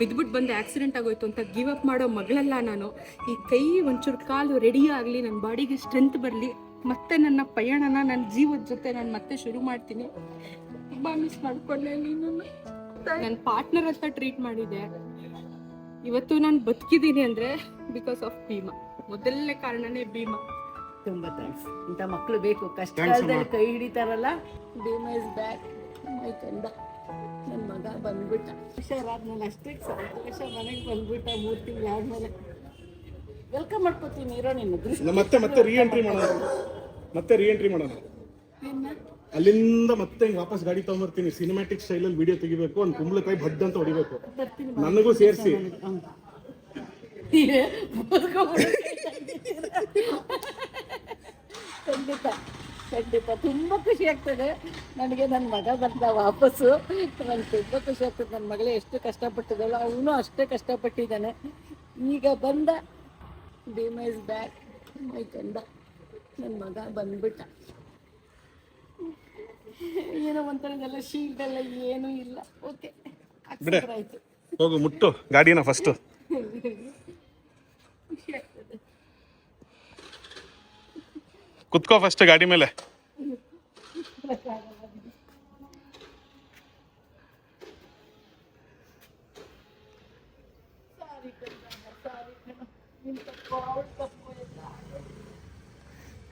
ಬಿದ್ಬಿಟ್ಟು ಬಂದು ಆಕ್ಸಿಡೆಂಟ್ ಆಗೋಯ್ತು ಅಂತ ಗಿವ್ ಅಪ್ ಮಾಡೋ ಮಗಳಲ್ಲ ನಾನು. ಈ ಕೈ ಒಂಚೂರು ಕಾಲು ರೆಡಿ ಆಗಲಿ ನನ್ನ ಬಾಡಿಗೆ ಸ್ಟ್ರೆಂತ್ ಬರಲಿ ಮತ್ತೆ ನನ್ನ ಪಯಣನ ನನ್ನ ಜೀವದ ಜೊತೆ ನಾನು ಮತ್ತೆ ಶುರು ಮಾಡ್ತೀನಿ. ತುಂಬ ಮಿಸ್ ಮಾಡ್ಕೊಂಡೆ ನೀನು. ನನ್ನ ಪಾರ್ಟ್ನರ್ ಅಂತ ಟ್ರೀಟ್ ಮಾಡಿದೆ. ಇವತ್ತು ನಾನು ಬದುಕಿದ್ದೀನಿ ಅಂದರೆ ಬಿಕಾಸ್ ಆಫ್ ಭೀಮಾ. ಮೊದಲನೇ ಕಾರಣನೇ ಭೀಮಾ. ತುಂಬಾ ಥ್ಯಾಂಕ್ಸ್ ಇಂಥ ಮಕ್ಕಳು ಬೇಕು. ಕಷ್ಟ ಕೈ ಹಿಡಿತಾರಲ್ಲ? ಭೀಮಾ ಇಸ್ ಬ್ಯಾಕ್ ಮೈ ಕಂದ ನನ್ನ ಮಗ ಬಂದ್ಬಿಟ್ಟ. ಹುಷಾರಾದ್ಮೇಲೆ ಅಷ್ಟೇ ಸಂತೋಷ ಮನೆಗೆ ಬಂದ್ಬಿಟ್ಟ ಮೂರು ತಿಂಗಳು ಆದ್ಮೇಲೆ. ವೆಲ್ಕಮ್ ಮಾಡ್ಕೊತೀನಿ ಇರೋ ನಿನ್ನ ದೃಷ್ಟಿ ನಮ್ಮ ಮತ್ತೆ ಮತ್ತೆ ರೀಎಂಟ್ರಿ ಮಾಡೋಣ. ಮತ್ತೆ ರೀಎಂಟ್ರಿ ಮಾಡೋಣ. ಅಲ್ಲಿಂದ ಮತ್ತೆ ಹಿಂಗ್ ವಾಪಸ್ ಗಾಡಿ ತಗೊಂಬರ್ತೀನಿ. ಸಿನಿಮ್ಯಾಟಿಕ್ ಸ್ಟೈಲಲ್ಲಿ ವಿಡಿಯೋ ತೆಗಿಬೇಕು ಒಂದು ಕುಂಬಳಕಾಯಿ ಬಡ್ ಅಂತ ಹೊಡಿಬೇಕು. ನನಗೂ ಸೇರಿಸಿ. ಖಂಡಿತ. ಖಂಡಿತ. ತುಂಬ ಖುಷಿ ಆಗ್ತದೆ. ನನಗೆ ನನ್ನ ಮಗ ಬಂದ ವಾಪಸ್ಸು. ನನಗೆ ತುಂಬ ಖುಷಿ ಆಗ್ತದೆ. ನನ್ನ ಮಗಳೇ ಎಷ್ಟು ಕಷ್ಟಪಟ್ಟಿದಲ್ಲ ಅವನು ಅಷ್ಟೇ ಕಷ್ಟಪಟ್ಟಿದ್ದಾನೆ. ಈಗ ಬಂದ ಭೀಮ ಇಸ್ ಬ್ಯಾಕ್ ಮೈ ಕಂಡ ನನ್ನ ಮಗ ಬಂದ್ಬಿಟ್ಟ. ಏನೋ ಒಂಥರ ಶೀಟ್ ಶೀಲ್ಡ್ ಎಲ್ಲ ಏನೂ ಇಲ್ಲ. ಓಕೆ. ಆಯ್ತು. ಹೋಗು ಮುಟ್ಟು. ಗಾಡಿನ ಫಸ್ಟ್ ಕುತ್ಕೋ ಫಸ್ಟ್ ಗಾಡಿ ಮೇಲೆ.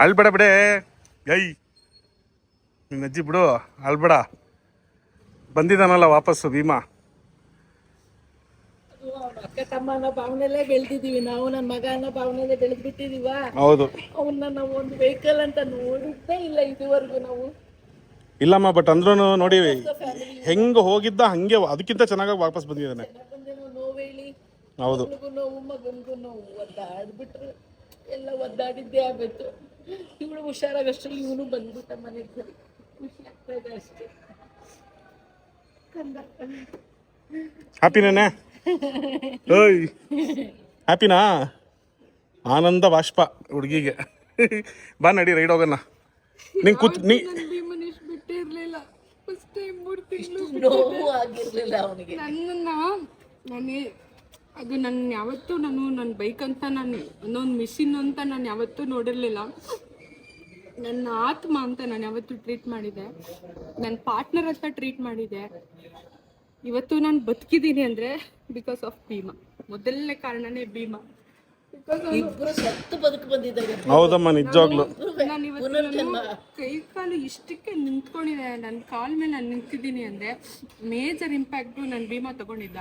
ಅಳ್ಬೇಡ ಬಿಡೆ. ಯೈ ನಿನ್ನ ಅಜ್ಜಿ ಬಿಡು ಅಲ್ಬೇಡ. ಬಂದಿದ್ದಾನಲ್ಲ ವಾಪಸ್ಸು ಭೀಮಾ. ಅಕ್ಕ ತಮ್ಮ ಅನ್ನೋ ಭಾವನೆಲ್ಲೇ ಬೆಳೆದಿದ್ದೀವಿ. ನಾವು ನನ್ನ ಮಗ ಅನ್ನೋ ಭಾವನೆಲ್ಲೇ ಬೆಳೆದ್ಬಿಟ್ಟಿದೀವ ಹೌದು. ಅವನ್ನ ನಾವು ಒಂದು ವೆಹಿಕಲ್ ಅಂತ ನೋಡಿದ್ದೇ ಇಲ್ಲ ಇದುವರೆಗೂ ನಾವು. ಇಲ್ಲಮ್ಮ ಬಟ್ ಅಂದ್ರೂ ನೋಡಿ, ಹೆಂಗೆ ಹೋಗಿದ್ದ ಹಂಗೆ ಅದಕ್ಕಿಂತ ಚೆನ್ನಾಗಿ ವಾಪಸ್ ಬಂದಿದ್ದಾನೆ. ಹೌದು. ಹ್ಯಾಪಿನೇನೆ ಓಯ್ ಹ್ಯಾಪಿನಾ ಆನಂದ ಬಾಷ್ಪ ಹುಡುಗಿಗೆ. ಬಾ ನಡಿ ರೈಡ್ ಹೋಗೋಣ. ನಿಂಗೆ ಕೂತ್ ನೀ ನನ್ನ ಇರಲಿಲ್ಲ. ಫಸ್ಟ್ ಟೈಮ್ ಮೂರು ತಿಂಗಳು ನೋವು ಆಗಿರ್ಲಿಲ್ಲ ಅವನಿಗೆ. ನನ್ನನ್ನು ನಾನೇ ಅದು ನನ್ನ ಯಾವತ್ತೂ ನಾನು ನನ್ನ ಬೈಕ್ ಅಂತ ನಾನು ಅನ್ನೊಂದು ಮಿಷಿನ್ ಅಂತ ನಾನು ಯಾವತ್ತೂ ನೋಡಿರಲಿಲ್ಲ. ನನ್ನ ಆತ್ಮ ಅಂತ ನಾನು ಯಾವತ್ತೂ ಟ್ರೀಟ್ ಮಾಡಿದೆ. ನನ್ನ ಪಾರ್ಟ್ನರ್ ಅಂತ ಟ್ರೀಟ್ ಮಾಡಿದೆ. ಇವತ್ತು ನಾನು ಬದುಕಿದ್ದೀನಿ ಅಂದರೆ ಬಿಕಾಸ್ ಆಫ್ ಭೀಮಾ. ಮೊದಲನೇ ಕಾರಣನೇ ಭೀಮಾ. ಇಬ್ರು ಸತ್ತು ಬದುಕು ಬಂದಿದ್ದಾರೆ ಹೌದಮ್ಮ ನಿಜವಾಗ್ಲು. ಕೈ ಕಾಲು ಇಷ್ಟಕ್ಕೆ ನಿಂತ್ಕೊಂಡಿದೆ. ನನ್ನ ಕಾಲ್ ಮೇಲೆ ನಾನು ನಿಂತಿದ್ದೀನಿ ಅಂದ್ರೆ ಮೇಜರ್ ಇಂಪ್ಯಾಕ್ಟ್ ನನ್ನ ಭೀಮಾ ತಗೊಂಡಿದ್ದ.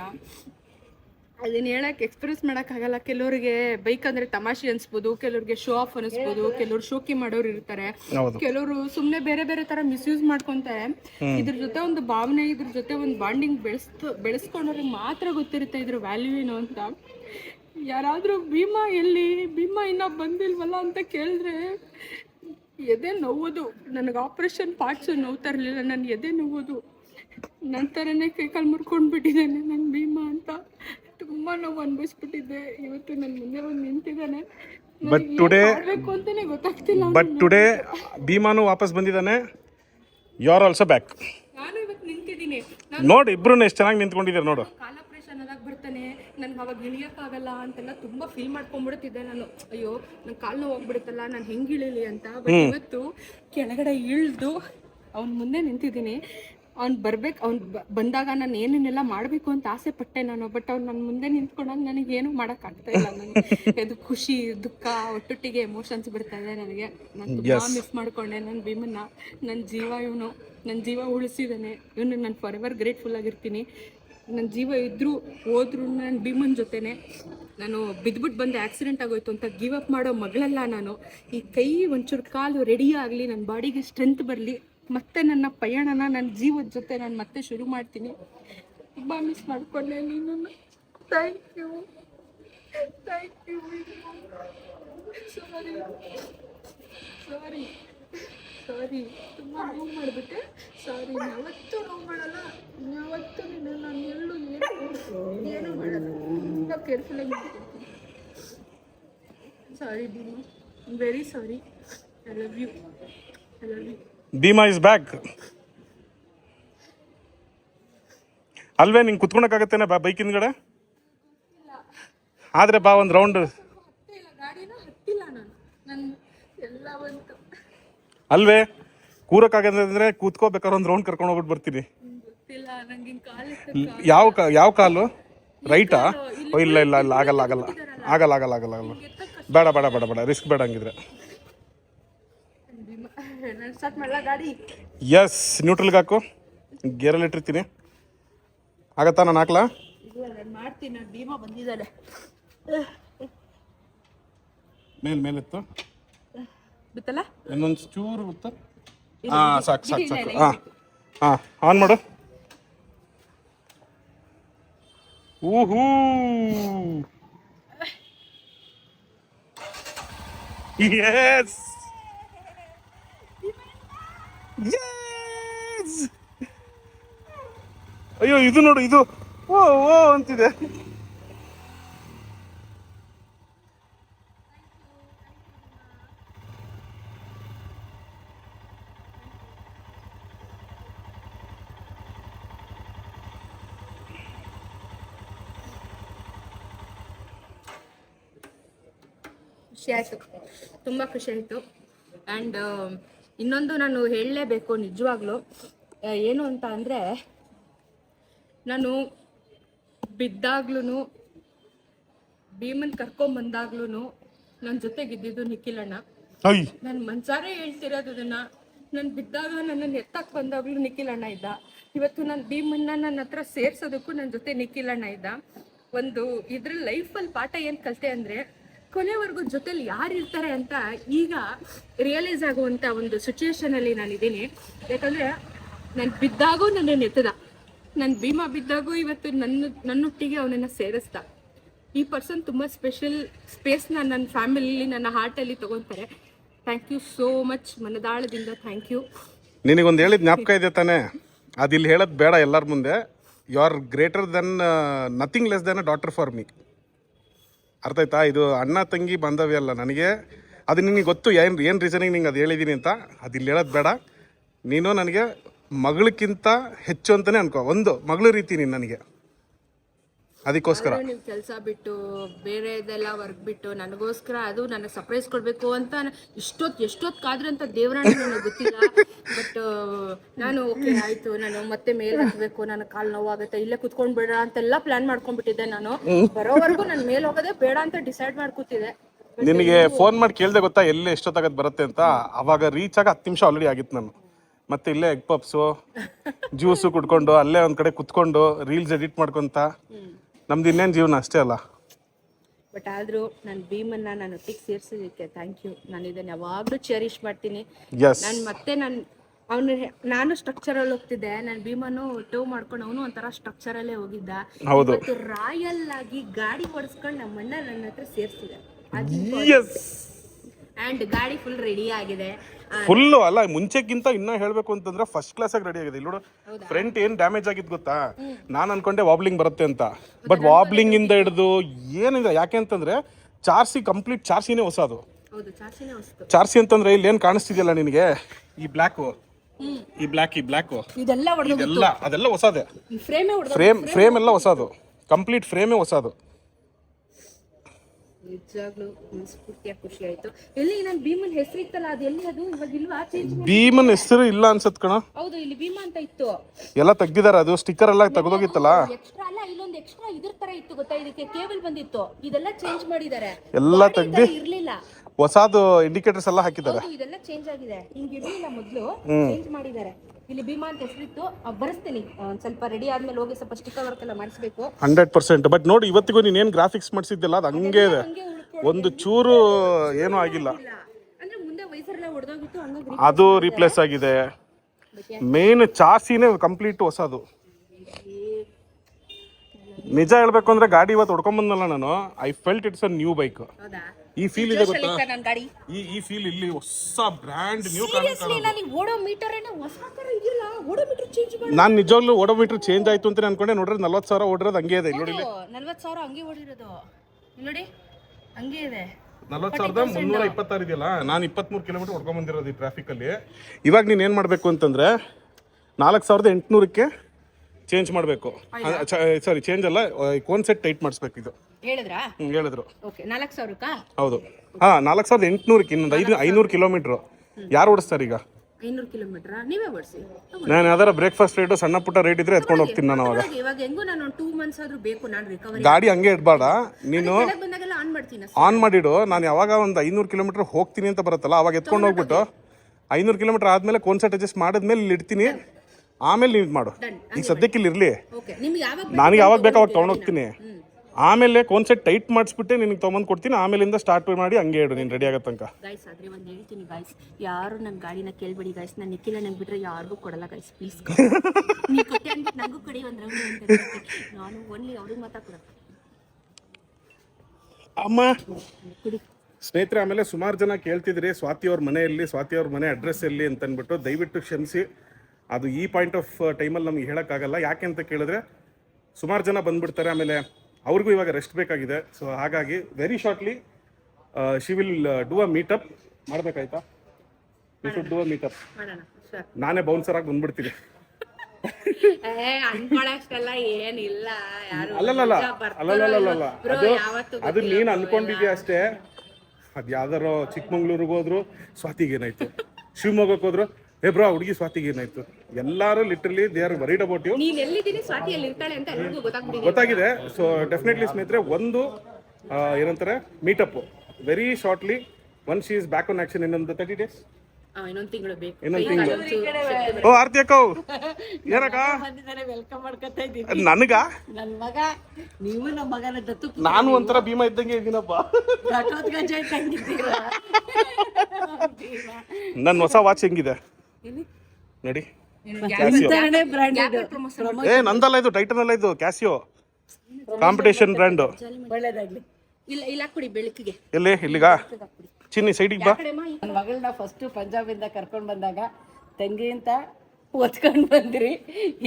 ಅದನ್ನ ಹೇಳಕ್ ಎಕ್ಸ್ಪ್ರೆಸ್ ಮಾಡಕ್ ಆಗಲ್ಲ. ಕೆಲವರಿಗೆ ಬೈಕ್ ಅಂದ್ರೆ ತಮಾಷೆ ಅನ್ಸ್ಬೋದು ಕೆಲವ್ರಿಗೆ ಶೋ ಆಫ್ ಅನಿಸ್ಬೋದು ಕೆಲವ್ರು ಶೋಕಿ ಮಾಡೋರು ಇರ್ತಾರೆ. ಕೆಲವರು ಸುಮ್ನೆ ಬೇರೆ ಬೇರೆ ತರ ಮಿಸ್ಯೂಸ್ ಮಾಡ್ಕೊಂತಾರೆ. ಇದ್ರ ಜೊತೆ ಒಂದು ಭಾವನೆ ಇದ್ರ ಜೊತೆ ಒಂದು ಬಾಂಡಿಂಗ್ ಬೆಳೆಸ್ ಬೆಳೆಸ್ಕೊಂಡವ್ರಿಗೆ ಮಾತ್ರ ಗೊತ್ತಿರುತ್ತೆ ಇದ್ರ ವ್ಯಾಲ್ಯೂ ಏನು ಅಂತ. ಯಾರಾದರೂ ಭೀಮಾ ಎಲ್ಲಿ? ಭೀಮಾ ಇನ್ನೂ ಬಂದಿಲ್ವಲ್ಲ ಅಂತ ಕೇಳಿದ್ರೆ ಎದೆ ನೋವೋದು. ನನಗೆ ಆಪ್ರೇಷನ್ ಪಾರ್ಟ್ಸು ನೋವ್ತಾ ಇರಲಿಲ್ಲ. ನನ್ನ ಎದೆ ನೋವುದು. ನಂತರನೇ ಕೈಕಾಲು ಮುರ್ಕೊಂಡು ಬಿಟ್ಟಿದ್ದೇನೆ ನನ್ನ ಭೀಮಾ ಅಂತ. ತುಂಬ ನೋವು ಅನ್ಭವಿಸ್ಬಿಟ್ಟಿದ್ದೆ. ಇವತ್ತು ನನ್ನ ಮುಂದೆ ಒಂದು ನಿಂತಿದ್ದಾನೆ. ಬಟ್ ಟುಡೇ ಅಂತಾನೆ ಗೊತ್ತಾಗ್ತಿಲ್ಲ ಬಟ್ ಟುಡೇ ಭೀಮಾನು ವಾಪಸ್ ಬಂದಿದ್ದಾನೆ. ಯು ಆರ್ ಆಲ್ಸೋ ಬ್ಯಾಕ್ ನಾನು ಇವತ್ತು ನಿಂತಿದ್ದೀನಿ. ನೋಡಿ ಇಬ್ರು ಎಷ್ಟು ಚೆನ್ನಾಗಿ ನಿಂತ್ಕೊಂಡಿದ್ದಾರೆ ನೋಡು. ಕಾಲ ಆಪ್ರೇಷನ್ ಆದಾಗ ಬರ್ತಾನೆ. ನನ್ಗೆ ಅವಾಗ ಇಳಿಯೋಕ್ಕಾಗಲ್ಲ ಅಂತೆಲ್ಲ ತುಂಬ ಫೀಲ್ ಮಾಡ್ಕೊಂಡ್ಬಿಡ್ತಿದ್ದೆ ನಾನು. ಅಯ್ಯೋ ನನ್ನ ಕಾಲು ನೋವು ಹೋಗ್ಬಿಡುತ್ತಲ್ಲ ನಾನು ಹೆಂಗೆ ಇಳಿಲಿ ಅಂತ. ಬಟ್ ಇವತ್ತು ಕೆಳಗಡೆ ಇಳಿದು ಅವ್ನ ಮುಂದೆ ನಿಂತಿದ್ದೀನಿ. ಅವ್ನು ಬರ್ಬೇಕು ಅವ್ನು ಬಂದಾಗ ನಾನು ಏನೇನೆಲ್ಲ ಮಾಡಬೇಕು ಅಂತ ಆಸೆ ಪಟ್ಟೆ ನಾನು. ಬಟ್ ಅವ್ನು ನನ್ನ ಮುಂದೆ ನಿಂತ್ಕೊಂಡಾಗ ನನಗೇನು ಮಾಡೋಕ್ಕಾಗ್ತಾ ಇಲ್ಲ. ನನಗೆ ಅದು ಖುಷಿ ದುಃಖ ಒಟ್ಟೊಟ್ಟಿಗೆ ಎಮೋಷನ್ಸ್ ಬಿಡ್ತಾ ಇದೆ ನನಗೆ. ನಾನು ತುಂಬ ಮಿಸ್ ಮಾಡ್ಕೊಂಡೆ ನನ್ನ ಭೀಮನ್ನ. ನನ್ನ ಜೀವ ಇವನು ನನ್ನ ಜೀವ ಉಳಿಸಿದ್ದಾನೆ. ಇವನು ನಾನು ಫಾರ್ ಎವರ್ ಗ್ರೇಟ್ಫುಲ್ ಆಗಿರ್ತೀನಿ. ನನ್ನ ಜೀವ ಇದ್ದರೂ ಹೋದ್ರು ನಾನು ಭೀಮನ್ ಜೊತೆನೆ ನಾನು ಬಿದ್ಬಿಟ್ಟು ಬಂದೆ ಆಕ್ಸಿಡೆಂಟ್ ಆಗೋಯ್ತು ಅಂತ ಗಿವ್ ಅಪ್ ಮಾಡೋ ಮಗಳಲ್ಲ ನಾನು. ಈ ಕೈ ಒಂಚೂರು ಕಾಲು ರೆಡಿ ಆಗಲಿ ನನ್ನ ಬಾಡಿಗೆ ಸ್ಟ್ರೆಂತ್ ಬರಲಿ, ಮತ್ತೆ ನನ್ನ ಪಯಣನ ನನ್ನ ಜೀವದ ಜೊತೆ ನಾನು ಮತ್ತೆ ಶುರು ಮಾಡ್ತೀನಿ. ತುಂಬ ಮಿಸ್ ಮಾಡ್ಕೊಂಡೆ ನೀನು thank you thank you sorry sorry sorry. ತುಂಬ ನೋವು ಮಾಡಿಬಿಟ್ಟೆ. ಸಾರಿ ಯಾವತ್ತೂ ನೋವು ಮಾಡಲ್ಲ ಯಾವತ್ತೂ ನೀನು ನಾನು ಎಲ್ಲೂ ಏನು ಏನು ಮಾಡಲ್ಲ. ತುಂಬ ಕೇರ್ಫುಲ್ಲಾಗಿ ಮಾಡ್ಕೊಡ್ತೀನಿ sorry Bheema. Very sorry I love you I love you Bheema is back ಅಲ್ವೇ ನಿಂಗೆ ಕುತ್ಕೊಳಕ್ಕಾಗತ್ತೇನೆ ಬೈಕ್ ಹಿಂದ್ಗಡೆ? ಆದರೆ ಬಾ ಒಂದು ರೌಂಡ್ ಹತ್ತಿಲ್ಲ ಗಾಡಿನ ಹತ್ತಿಲ್ಲ ನಾನು. ನನ್ನ ಎಲ್ಲ ಬಂತು. ಅಲ್ವೇ? ಕೂರಕ್ಕಾಗದಂದ್ರೆ ಕೂತ್ಕೋಬೇಕಾದ್ರೆ ಒಂದು ರೌಂಡ್ ಕರ್ಕೊಂಡು ಹೋಗ್ಬಿಟ್ಟು ಬರ್ತೀನಿ. ಯಾವ ಕಾ ಯಾವ ಕಾಲು? ರೈಟಾ? ಓ ಇಲ್ಲ ಇಲ್ಲ ಇಲ್ಲ ಆಗಲ್ಲ ಆಗಲ್ಲ. ಆಗಲ್ಲ ಆಗಲ್ಲ ಆಗಲ್ಲ ಆಗಲ್ಲ. ಬೇಡ ಬೇಡ ಬೇಡ ಬೇಡ ರಿಸ್ಕ್ ಬೇಡ ಹಂಗಿದ್ರೆ. ಸ್ಟಾರ್ಟ್ ಮಾಡಲ ಗಾಡಿ? ಎಸ್ ನ್ಯೂಟ್ರಲ್ಗೆ ಹಾಕು. ಗೇರಲ್ಲಿ ಇಟ್ಟಿರ್ತೀನಿ. ಆಗತ್ತಾ ನಾನು ಹಾಕ್ಲಾ? ಇಲ್ಲ ನಾನು ಮಾಡ್ತೀನಿ ನಾನು ಭೀಮಾ ಬಂದಿದ್ದಾಳೆ ಮೇಲ್ ಮೇಲೆತ್ತು ಬಿತ್ತಲ್ಲ? ಇನ್ನೊಂದು ಚೂರು ಗೊತ್ತಾ ಹಾಂ ಸಾಕು ಸಾಕು ಸಾಕು. ಹಾಂ ಹಾಂ ಆನ್ ಮಾಡು. ಊಹೂ! ಎಸ್ ಎಸ್ ಅಯ್ಯೋ ಇದು ನೋಡು ಇದು. ಓ ಓ ಅಂತಿದೆ. ಖುಷಿ ಆಯಿತು. ತುಂಬ ಖುಷಿ ಆಯಿತು. ಆ್ಯಂಡ್ ಇನ್ನೊಂದು ನಾನು ಹೇಳಲೇಬೇಕು ನಿಜವಾಗ್ಲೂ. ಏನು ಅಂತ ಅಂದರೆ ನಾನು ಬಿದ್ದಾಗ್ಲೂ ಭೀಮನ್ ಕರ್ಕೊಂಬಂದಾಗ್ಲೂ ನನ್ನ ಜೊತೆಗಿದ್ದಿದ್ದು ನಿಖಿಲಣ್ಣ. ಅಣ್ಣ ನಾನು ಮನ್ಸಾರೆ ಹೇಳ್ತಿರೋದು ಅದನ್ನ. ನಾನು ಬಿದ್ದಾಗ ನನ್ನನ್ನು ಎತ್ತಕ್ಕೆ ಬಂದಾಗ್ಲೂ ನಿಖಿಲ್ ಅಣ್ಣ ಇದ್ದ. ಇವತ್ತು ನಾನು ಭೀಮನ್ನ ನನ್ನ ಹತ್ರ ಸೇರ್ಸೋದಕ್ಕೂ ನನ್ನ ಜೊತೆ ನಿಖಿಲ್ ಅಣ್ಣ ಇದ್ದ. ಒಂದು ಇದ್ರ ಲೈಫಲ್ಲಿ ಪಾಠ ಏನು ಕಲಿತೆ ಅಂದರೆ ಕೊನೆವರೆಗೂ ಜೊತೆಲಿ ಯಾರು ಇರ್ತಾರೆ ಅಂತ ಈಗ ರಿಯಲೈಸ್ ಆಗುವಂಥ ಒಂದು ಸಿಚುವೇಶನಲ್ಲಿ ನಾನಿದ್ದೀನಿ ಯಾಕಂದರೆ ನಾನು ಬಿದ್ದಾಗೂ ನನ್ನ ಎತ್ತದ ನನ್ನ ಭೀಮಾ ಬಿದ್ದಾಗೂ ಇವತ್ತು ನನ್ನ, ನನ್ನೊಟ್ಟಿಗೆ ಅವನನ್ನು ಸೇರಿಸ್ದ. ಈ ಪರ್ಸನ್ ತುಂಬ ಸ್ಪೆಷಲ್ ಸ್ಪೇಸ್ನ ನನ್ನ ಫ್ಯಾಮಿಲಿ ನನ್ನ ಹಾರ್ಟಲ್ಲಿ ತಗೊಂತಾರೆ. ಥ್ಯಾಂಕ್ ಯು ಸೋ ಮಚ್ ಮನದಾಳದಿಂದ ಥ್ಯಾಂಕ್ ಯು ನಿನಗೊಂದು ಹೇಳಿದ ಜ್ಞಾಪಕ ಇದೆ ತಾನೇ? ಅದಿಲ್ಲಿ ಹೇಳೋದು ಬೇಡ ಎಲ್ಲರ ಮುಂದೆ. You are greater than nothing less than a daughter for me ಅರ್ಥ ಆಯ್ತಾ? ಇದು ಅಣ್ಣ ತಂಗಿ ಬಾಂಧವ್ಯ ಅಲ್ಲ ನನಗೆ. ಅದು ನಿನಗೆ ಗೊತ್ತು, ಏನು ಏನು ರೀಸನಿಗೆ ನಿಂಗೆ ಅದು ಹೇಳಿದ್ದೀನಿ ಅಂತ? ಅದು ಇಲ್ಲಿ ಹೇಳೋದು ಬೇಡ. ನೀನು ನನಗೆ ಮಗಳಕ್ಕಿಂತ ಹೆಚ್ಚು ಅಂತಲೇ ಅನ್ಕೋ. ಒಂದು, ಮಗಳ ರೀತಿ ನೀನು ನನಗೆ. ಅದಕ್ಕೋಸ್ಕರ. ನೀವು ಕೆಲಸ ಬಿಟ್ಟು ಬೇರೆದೆಲ್ಲ ವರ್ಕ್ ಬಿಟ್ಟು ನನಗೋಸ್ಕರ ಅದು ನನಗೆ ಸರ್ಪ್ರೈಸ್ ಕೊಡಬೇಕು ಅಂತ ಇಷ್ಟೊತ್ತು ಎಷ್ಟೊತ್ತು ಕಾದ್ರೆ ಅಂತ ದೇವರಾಣಿ ನನಗೆ ಗೊತ್ತಿಲ್ಲ. ಬಟ್ ನಾನು ಓಕೆ ಆಯ್ತು. ನಾನು ಮತ್ತೆ ಮೇಲೆ ಹೋಗ್ಬೇಕು ನನ್ನ ಕಾಲು ನೋವಾಗುತ್ತೆ. ಇಲ್ಲೇ ಕುತ್ಕೊಂಡು ಬೇಡ ಅಂತೆಲ್ಲ ಪ್ಲಾನ್ ಮಾಡ್ಕೊಂಡ್ಬಿಟ್ಟಿದ್ದೆ ನಾನು. ಬರೋವರೆಗೂ ನಾನು ಮೇಲೆ ಹೋಗೋದೇ ಬೇಡ ಅಂತ ಡಿಸೈಡ್ ಮಾಡ್ಕೊತಿದ್ದೆ ನಿಮಗೆ ಫೋನ್ ಮಾಡಿ ಕೇಳಿದೆ ಗೊತ್ತಾ ಎಲ್ಲಿ ಎಷ್ಟೊತ್ತಾಗ ಬರುತ್ತೆ ಅಂತ? ಅವಾಗ ರೀಚ್ ಆಗ ಹತ್ತು ನಿಮಿಷ ಆಲ್ರೆಡಿ ಆಗಿತ್ತು ನಾನು. ಮತ್ತೆ ಇಲ್ಲೇ ಎಗ್ ಪಪ್ಸು ಜ್ಯೂಸು ಕುಡ್ಕೊಂಡು ಅಲ್ಲೇ ಒಂದು ಕಡೆ ಕುತ್ಕೊಂಡು ರೀಲ್ಸ್ ಎಡಿಟ್ ಮಾಡ್ಕೊಂತ. ನಮ್ದು ಇನ್ನೇನು ಜೀವನ ಅಷ್ಟೇ ಅಲ್ಲ. ಬಟ್ ಆದರೂ ನಾನು ಭೀಮನ್ನ ನಾನು ಒಟ್ಟಿಗೆ ಸೇರಿಸೋದಕ್ಕೆ ಥ್ಯಾಂಕ್ ಯು ನಾನು ಇದನ್ನು ಯಾವಾಗಲೂ ಚೆರಿಷ್ ಮಾಡ್ತೀನಿ. ಎಸ್ ನಾನು ಮತ್ತೆ ನಾನು ಅವನು ನಾನು ಸ್ಟ್ರಕ್ಚರ್ ಅಲ್ಲಿ ಹೋಗ್ತಿದ್ದೆ. ನಾನು ಭೀಮನು ಟೋ ಮಾಡ್ಕೊಂಡು ಅವನು ಒಂಥರ ಸ್ಟ್ರಕ್ಚರಲ್ಲೇ ಹೋಗಿದ್ದ. ಹೌದು. ಇವತ್ತು ರಾಯಲ್ ಆಗಿ ಗಾಡಿ ಓಡಿಸ್ಕೊಂಡು ನಮ್ಮ ಅಣ್ಣ ನನ್ನ ಹತ್ರ ಸೇರಿಸಿದೆ. ಎಸ್ ಆ್ಯಂಡ್ ಗಾಡಿ ಫುಲ್ ರೆಡಿ ಆಗಿದೆ. ಫುಲ್ಲು ಅಲ್ಲ ಮುಂಚೆಗಿಂತ ಇನ್ನ ಹೇಳ್ಬೇಕು ಅಂತಂದ್ರೆ ಫಸ್ಟ್ ಕ್ಲಾಸ್ ಆಗಿ ರೆಡಿ ಆಗಿದೆ ಇಲ್ಲಿ ನೋಡು ಫ್ರಂಟ್ ಏನ್ ಡ್ಯಾಮೇಜ್ ಆಗಿದ್ ಗೊತ್ತಾ? ನಾನು ಅನ್ಕೊಂಡೆ ವಾಬ್ಲಿಂಗ್ ಬರುತ್ತೆ ಅಂತ. ಬಟ್ ವಾಬ್ಲಿಂಗ್ ಇಂದ ಹಿಡಿದು ಏನಿದೆ ಯಾಕೆ ಅಂತಂದ್ರೆ ಚಾರ್ಸಿ ಕಂಪ್ಲೀಟ್ ಚಾರ್ಸಿನೇ ಹೊಸ ಅದು ಚಾರ್ಸಿ ಅಂತಂದ್ರೆ ಇಲ್ಲಿ ಏನ್ ಕಾಣಿಸ್ತಿದೆಯಲ್ಲ ನಿನಗೆ? ಈ ಬ್ಲ್ಯಾಕು ಈ ಬ್ಲ್ಯಾಕ್ ಈ ಬ್ಲ್ಯಾಕು ಇದೆಲ್ಲ ಅದೆಲ್ಲ ಹೊಸದೇ. ಫ್ರೇಮ್ ಫ್ರೇಮ್ ಎಲ್ಲ ಹೊಸದು. ಕಂಪ್ಲೀಟ್ ಫ್ರೇಮೇ ಹೊಸದು. ನಿಜವಾಗ್ಲೂ ಮನಸ್ಫೂರ್ತಿಯಾಗಿ ಖುಷಿ ಆಯ್ತು. ಎಲ್ಲಿ ನಾನು ಭೀಮನ್ ಹೆಸರು ಇತ್ತಲ್ಲ ಅದು ಎಲ್ಲಿ ಅದು? ಇವಾಗ ಇಲ್ವಾ? ಚೇಂಜ್ ಭೀಮನ್ ಹೆಸರು ಇಲ್ಲ ಅನ್ಸತ್ ಕಣ. ಹೌದು ಇಲ್ಲಿ ಭೀಮ ಅಂತ ಇತ್ತು. ಎಲ್ಲ ತೆಗ್ದಿದಾರ ಅದು ಸ್ಟಿಕ್ಕರ್ ಎಲ್ಲ ತೆಗೆದೋಗಿತ್ತಲ್ಲ? ಎಕ್ಸ್ಟ್ರಾ ಅಲ್ಲ ಇಲ್ಲೊಂದು ಎಕ್ಸ್ಟ್ರಾ ಇದ್ರ ತರ ಇತ್ತು ಗೊತ್ತಾ? ಇದಕ್ಕೆ ಕೇಬಲ್ ಬಂದಿತ್ತು. ಇದೆಲ್ಲ ಚೇಂಜ್ ಮಾಡಿದ್ದಾರೆ. ಎಲ್ಲ ತೆಗ್ದಿ ಇರ್ಲಿಲ್ಲ. ಹೊಸದು ಇಂಡಿಕೇಟರ್ಸ್ ಎಲ್ಲ ಹಾಕಿದ್ದಾರೆ. ಇದೆಲ್ಲ ಚೇಂಜ್ ಆಗಿದೆ. ಹಿಂಗ್ ಇರ್ಲಿಲ್ಲ ಚೇಂಜ್ ಮಾಡಿದ್ದಾರೆ. ಇಲ್ಲಿ ಭೀಮಾ ಅಂತ ಹೆಸರಿತ್ತು. ಬರೆಸ್ತೀನಿ. ಒಂದ್ ಸ್ವಲ್ಪ ರೆಡಿ ಆದ್ಮೇಲೆ ಹೋಗಿ ಸ್ವಲ್ಪ ಸ್ಟಿಕರ್ ವರ್ಕ್ ಎಲ್ಲ ಮಾಡಿಸ್ಬೇಕು. ಹಂಡ್ರೆಡ್ ಪರ್ಸೆಂಟ್ ಬಟ್ ನೋಡಿ ಇವತ್ತಿಗೂ ನೀನೇನು ಗ್ರಾಫಿಕ್ಸ್ ಮಾಡಿಸಿದ್ದಿಲ್ಲ ಅದು ಹಂಗೆ ಇದೆ. ಹಂಗೆ ಒಂದು ಚೂರು ಏನೂ ಆಗಿಲ್ಲ. ಅಂದ್ರೆ ಮುಂದೆ ವಯಸ್ಸರೆಲ್ಲ ಹೊಡೆದೋಗಿತ್ತು ಹಂಗಾಗಿ ಅದು ರೀಪ್ಲೇಸ್ ಆಗಿದೆ. ಮೇನ್ ಚಾಸಿನೇ ಕಂಪ್ಲೀಟ್ ಹೊಸದು. ನಿಜ ಹೇಳ್ಬೇಕು ಅಂದ್ರೆ ಗಾಡಿ ಇವತ್ತು ಹೊಡ್ಕೊಂಬಂದಲ್ಲ ನಾನು. I felt it's a new bike ಹೌದಾ? ಈ ಫೀಲ್ ಇದೆ ಗೊತ್ತಾ? ನನ್ನ ಗಾಡಿ. ಈ ಈ ಫೀಲ್ ಇಲ್ಲಿ ಹೊಸ ಬ್ರ್ಯಾಂಡ್ ನ್ಯೂ ಸೀರಿಯಸ್ಲಿ ನಾನು ಓಡೋ ಮೀಟರ್ ಏನೋ ಹೊಸ ತರ ಇದೆಯಲ್ಲ? ಓಡೋ ಮೀಟರ್ ಚೇಂಜ್ ಮಾಡಿ. ನಾನು ನಿಜವಾಗ್ಲೂ ಓಡೋ ಮೀಟರ್ ಚೇಂಜ್ ಆಯ್ತು ಅಂತ ಅನ್ಕೊಂಡೆ. ನೋಡ್ರಿ ನಲ್ವತ್ತು ಸಾವಿರ ಓಡಿರೋದು ಹಂಗೇ ಇದೆ. ನೋಡಿ 40000 ಸಾವಿರ ಹಂಗೆ ಓಡಿರೋದು. ನೋಡಿ ಹಂಗೆ ಇದೆ. ನಲ್ವತ್ತು ಸಾವಿರದ ಮುನ್ನೂರ ಇಪ್ಪತ್ತಾರು ಇದೆಯಲ್ಲ? ನಾನು ಇಪ್ಪತ್ತ್ಮೂರು ಕಿಲೋಮೀಟರ್ ಹೊಡ್ಕೊಂಡ್ ಬಂದಿರೋದು ಈ ಟ್ರಾಫಿಕಲ್ಲಿ ಇವಾಗ ನೀನು ಏನು ಮಾಡಬೇಕು ಅಂತಂದರೆ ನಾಲ್ಕು ಸಾವಿರದ ಎಂಟುನೂರಕ್ಕೆ ಚೇಂಜ್ ಮಾಡಬೇಕು. ಸಾರಿ ಚೇಂಜ್ ಅಲ್ಲ ಕೋನ್ ಸೆಟ್ ಟೈಟ್ ಮಾಡಿಸ್ಬೇಕು ಇದು. ಹೇಳಿದ್ರಾ? ಹ್ಮ್, ಹೇಳಿದ್ರು. ಓಕೆ ನಾಲ್ಕು ಸಾವಿರಕ್ಕಾ? ಹೌದು. ಹಾ ನಾಲ್ಕು ಸಾವಿರದ ಎಂಟುನೂರಕ್ಕೆ ಇನ್ನೊಂದು ಐದು ಐನೂರು ಕಿಲೋಮೀಟ್ರು. ಯಾರು ಓಡಿಸ್ತಾರೆ ಈಗ? ಐನೂರು ಕಿಲೋಮೀಟ್ರಾ? ನೀವೇ ಓಡಿಸಿ. ನಾನು ಯಾವ್ದಾರ ಬ್ರೇಕ್ಫಾಸ್ಟ್ ರೇಟು ಸಣ್ಣ ಪುಟ್ಟ ರೇಟ್ ಇದ್ರೆ ಎತ್ಕೊಂಡು ಹೋಗ್ತೀನಿ ನಾನು ಅವಾಗ. ಇವಾಗ ಹೆಂಗೋ ನಾನು ಒಂದು ಟೂ ಮಂತ್ಸ್ ಆದ್ರೂ ಬೇಕು ನಾನು ರಿಕವರಿ ಗಾಡಿ ಹಂಗೆ ಇಡಬೇಡ. ನೀನು ಕೆಳಗೆ ಬಂದಾಗೆಲ್ಲ ಆನ್ ಮಾಡ್ತೀನಿ ಆನ್ ಮಾಡಿಡು. ನಾನು ಯಾವಾಗ ಒಂದು ಐನೂರು ಕಿಲೋಮೀಟರ್ ಹೋಗ್ತೀನಿ ಅಂತ ಬರುತ್ತಲ್ಲ ಅವಾಗ ಎತ್ಕೊಂಡು ಹೋಗ್ಬಿಟ್ಟು. ಐನೂರು ಕಿಲೋಮೀಟರ್ ಆದಮೇಲೆ ಕೋನ್ಸೆಟ್ ಅಡ್ಜಸ್ಟ್ ಮಾಡಿದ್ಮೇಲೆ ಇಲ್ಲಿ ಇಡ್ತೀನಿ. ಆಮೇಲೆ ನೀವು ಮಾಡು. ಈಗ ಸದ್ಯಕ್ಕೆ ಇಲ್ಲಿ ಇರಲಿ. ಓಕೆ ನಿಮ್ಗೆ ಯಾವಾಗ ನನಗೆ ಯಾವಾಗ ಬೇಕು ಅವಾಗ ತೊಗೊಂಡೋಗ್ತೀನಿ ಆಮೇಲೆ ಕೋನ್ಸೆಟ್ ಟೈಟ್ ಮಾಡಿಸ್ಬಿಟ್ಟೆ ನಿನಗೆ ತೊಗೊಂಡು ಕೊಡ್ತೀನಿ ಆಮೇಲಿಂದ ಸ್ಟಾರ್ಟ್ ಮಾಡಿ ಹಂಗೆ ಇಡು ನೀನು ರೆಡಿ ಆಗೋ ತನಕ. ಗೈಸ್ ಆದ್ರೆ ಒಂದು ಹೇಳ್ತೀನಿ ಗೈಸ್ ಯಾರು ನನ್ನ ಗಾಡಿನ ಕೇಳಬೇಡಿ ಗೈಸ್ ನಾನು ನಿಖಿಲ ನಂಗೆ ಬಿಟ್ಟರೆ ಯಾರಿಗೂ ಕೊಡಲ್ಲ ಗೈಸ್ ಪ್ಲೀಸ್ ನನಗೂ ಕೊಡಿ ಒಂದು ನಾನು ಓನ್ಲಿ ಅವ್ರಿಗೆ ಮಾತ್ರ ಕೊಡಕ್ಕೆ ಅಮ್ಮ ಸ್ನೇಹಿತರೆ ಆಮೇಲೆ ಸುಮಾರು ಜನ ಕೇಳ್ತಿದ್ರಿ ಸ್ವಾತಿ ಅವ್ರ ಮನೆಯಲ್ಲಿ ಸ್ವಾತಿ ಅವ್ರ ಮನೆ ಅಡ್ರೆಸ್ ಎಲ್ಲಿ ಅಂತ ಅಂದ್ಬಿಟ್ಟು ದಯವಿಟ್ಟು ಕ್ಷಮಿಸಿ. ಅದು ಈ ಪಾಯಿಂಟ್ ಆಫ್ ಟೈಮಲ್ಲಿ ನಮಗೆ ಹೇಳೋಕ್ಕಾಗಲ್ಲ. ಯಾಕೆ ಅಂತ ಕೇಳಿದ್ರೆ ಸುಮಾರು ಜನ ಬಂದ್ಬಿಡ್ತಾರೆ ಆಮೇಲೆ ಅವ್ರಿಗೂ ಇವಾಗ ರೆಸ್ಟ್ ಬೇಕಾಗಿದೆ. ಸೊ ಹಾಗಾಗಿ very shortly she will do a meetup ಮಾಡ್ಬೇಕಾಯ್ತಾ? We should do a meetup ನಾನೇ ಬೌನ್ಸರ್ ಆಗಿ ಬಂದ್ಬಿಡ್ತೀನಿ. ಅಲ್ಲಲ್ಲ ಅಲ್ಲಲ್ಲ ಅದು ನೀನ್ ಅದು ನೀನು ಅನ್ಕೊಂಡಿದ್ಯಾ ಅಷ್ಟೇ? ಅದು ಯಾವ್ದಾರು ಚಿಕ್ಕಮಂಗ್ಳೂರಿಗೆ ಹೋದ್ರು ಸ್ವಾತಿಗೆ ಏನಾಯ್ತು? ಶಿವಮೊಗ್ಗಕ್ಕೆ ಹೋದ್ರು ಏ ಬ್ರೋ ಹುಡುಗಿ ಸ್ವಾತಿಗೆ ಏನಾಯ್ತು? ಎಲ್ಲರೂ literally they are worried about you ನೀನ್ ಎಲ್ಲಿದ್ದೀನಿ? ಸ್ವಾತಿಯಲ್ಲಿ ಇರ್ತಾಳೆ ಅಂತ ಎಲ್ರಿಗೂ ಗೊತ್ತಾಗ್ಬಿಟ್ಟಿದೆ. ಗೊತ್ತಾಗಿದೆ. ಸೊ ಡೆಫಿನೆಟ್ಲಿ ಸ್ನೇಹಿತರೆ ಒಂದು ಏನಂತಾರೆ ಏನಂತಾರೆ meetup very shortly one she is back on action ಇನ್ನೊಂದು ತರ್ಟಿ ಡೇಸ್ ಇನ್ನೊಂದು ತಿಂಗಳು ಬೇಕು. ಇನ್ನೊಂದು ತಿಂಗಳು. ಓ ಆರ್ತಿ ಅಕ್ಕ ಏನಕ್ಕ? ಬಂದಿದ್ದಾರೆ ವೆಲ್ಕಮ್ ಮಾಡ್ಕೊತಾ ಇದ್ದೀವಿ ನನಗ? ನನ್ನ ಮಗ? ನೀವು ನಮ್ಮ ಮಗನ ದತ್ತು ನಾನು ಒಂಥರ ಭೀಮಾ ಇದ್ದಂಗೆ ಇದ್ದೀನಪ್ಪ. ಇದ್ದಂಗಿದ್ದೀರಾ ನನ್ನ ಹೊಸ ವಾಚ್ ಹೆಂಗಿದೆ? ನೋಡಿ. ಏ ನಂದಲ್ಲ ಇದು ಟೈಟನ್ ಅಲ್ಲ ಇದು ಕ್ಯಾಸಿಯೋ ಕಾಂಪಿಟೇಷನ್ ಬ್ರ್ಯಾಂಡ್ ಒಳ್ಳೇದಾಗ್ಲಿ. ಇಲ್ಲ ಇಲ್ಲ ಕುಡಿ ಬೆಳಕಿಗೆ. ಎಲ್ಲಿ ಇಲ್ಲಿಗ? ಚಿನ್ನಿ ಸೈಡಿಗೆ ಬಾ. ನನ್ನ ಮಗಳನ್ನ ಫಸ್ಟ್ ಪಂಜಾಬಿಂದ ಕರ್ಕೊಂಡು ಬಂದಾಗ ತಂಗಿ ಅಂತ ಓದ್ಕೊಂಡು ಬಂದ್ರಿ.